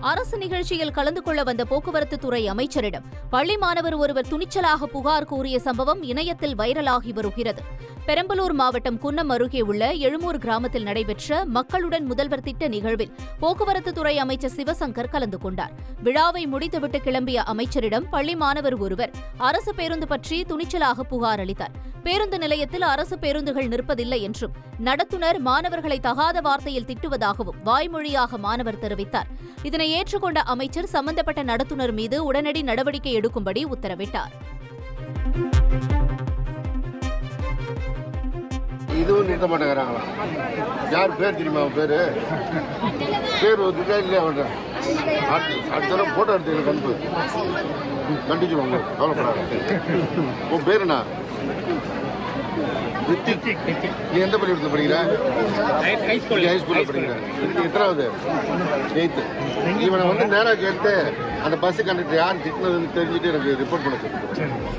அரசு நிகழ்ச்சியில் கலந்து கொள்ள வந்த போக்குவரத்து துறை அமைச்சரிடம் பள்ளி மாணவர் ஒருவர் துணிச்சலாக புகார் கூறிய சம்பவம் இணையத்தில் வைரலாகி வருகிறது. பெரம்பலூர் மாவட்டம் குன்னம் அருகே உள்ள எழுமூர் கிராமத்தில் நடைபெற்ற மக்களுடன் முதல்வர் திட்ட நிகழ்வில் போக்குவரத்து துறை அமைச்சர் சிவசங்கர் கலந்து கொண்டார். விழாவை முடித்துவிட்டு கிளம்பிய அமைச்சரிடம் பள்ளி மாணவர் ஒருவர் அரசு பேருந்து பற்றி துணிச்சலாக புகார் அளித்தார். பேருந்து நிலையத்தில் அரசு பேருந்துகள் நிற்பதில்லை என்றும் நடத்துனர் மாணவர்களை தகாத வார்த்தையில் திட்டுவதாகவும் வாய்மொழியாக மாணவர் தெரிவித்தார். இதனை ஏற்றுக்கொண்ட அமைச்சர் சம்பந்தப்பட்ட நடத்துனர் மீது உடனடி நடவடிக்கை எடுக்கும்படி உத்தரவிட்டார். இதுவும் நிறுத்த மாட்டேங்கிறாங்களா? யார் பேர் தெரியுமா அவன் பேரு? பேர் வந்துட்டா இல்லையா அவன் அடுத்த தடவை போட்டோ எடுத்து கண்டு அனுப்பு. கண்டிச்சிருவாங்க. கவலைப்படாத. உன் பேர் என்ன? ரித்திக். நீ எந்த பள்ளிக்கூடத்தில் படிக்கிற? ஹை ஸ்கூலில் படிக்கிற. எத்தனாவது? எயித்து இவனை வந்து நேராக கேட்டு அந்த பஸ் கண்டக்டர் யார் திட்டினதுன்னு தெரிஞ்சுட்டு எனக்கு ரிப்போர்ட் பண்ண சொல்லுங்க